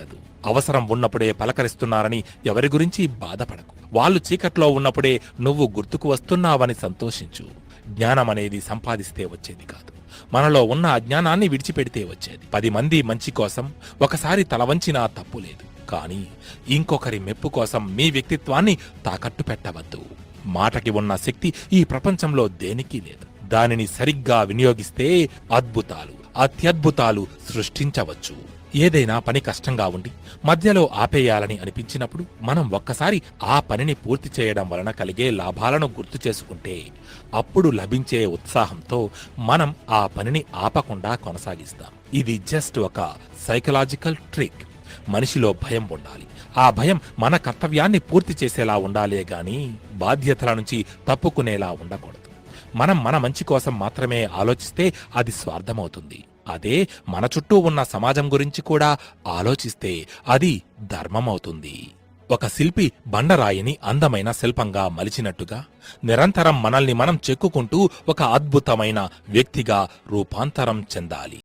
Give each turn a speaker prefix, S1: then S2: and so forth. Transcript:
S1: చదువు. అవసరం ఉన్నప్పుడే పలకరిస్తున్నారని ఎవరి గురించి బాధపడకు. వాళ్ళు చీకట్లో ఉన్నప్పుడే నువ్వు గుర్తుకు వస్తున్నావని సంతోషించు. జ్ఞానం అనేది సంపాదిస్తే వచ్చేది కాదు. మనలో ఉన్న అజ్ఞానాన్ని విడిచిపెడితే వచ్చేది. పది మంది మంచి కోసం ఒకసారి తల వంచినా తప్పు లేదు. కానీ ఇంకొకరి మెప్పు కోసం మీ వ్యక్తిత్వాన్ని తాకట్టు పెట్టవద్దు. మాటకి ఉన్న శక్తి ఈ ప్రపంచంలో దేనికి లేదు. దానిని సరిగ్గా వినియోగిస్తే అద్భుతాలు అత్యద్భుతాలు సృష్టించవచ్చు. ఏదైనా పని కష్టంగా ఉండి మధ్యలో ఆపేయాలని అనిపించినప్పుడు మనం ఒక్కసారి ఆ పనిని పూర్తి చేయడం వలన కలిగే లాభాలను గుర్తు చేసుకుంటే అప్పుడు లభించే ఉత్సాహంతో మనం ఆ పనిని ఆపకుండా కొనసాగిస్తాం. ఇది జస్ట్ ఒక సైకలాజికల్ ట్రిక్ మనిషిలో భయం ఉండాలి. ఆ భయం మన కర్తవ్యాన్ని పూర్తి చేసేలా ఉండాలే గాని బాధ్యతల నుంచి తప్పుకునేలా ఉండకూడదు. మనం మన మంచి కోసం మాత్రమే ఆలోచిస్తే అది స్వార్థమవుతుంది. అదే మన చుట్టూ ఉన్న సమాజం గురించి కూడా ఆలోచిస్తే అది ధర్మమవుతుంది. ఒక శిల్పి బండరాయిని అందమైన శిల్పంగా మలిచినట్టుగా నిరంతరం మనల్ని మనం చెక్కుకుంటూ ఒక అద్భుతమైన వ్యక్తిగా రూపాంతరం చెందాలి.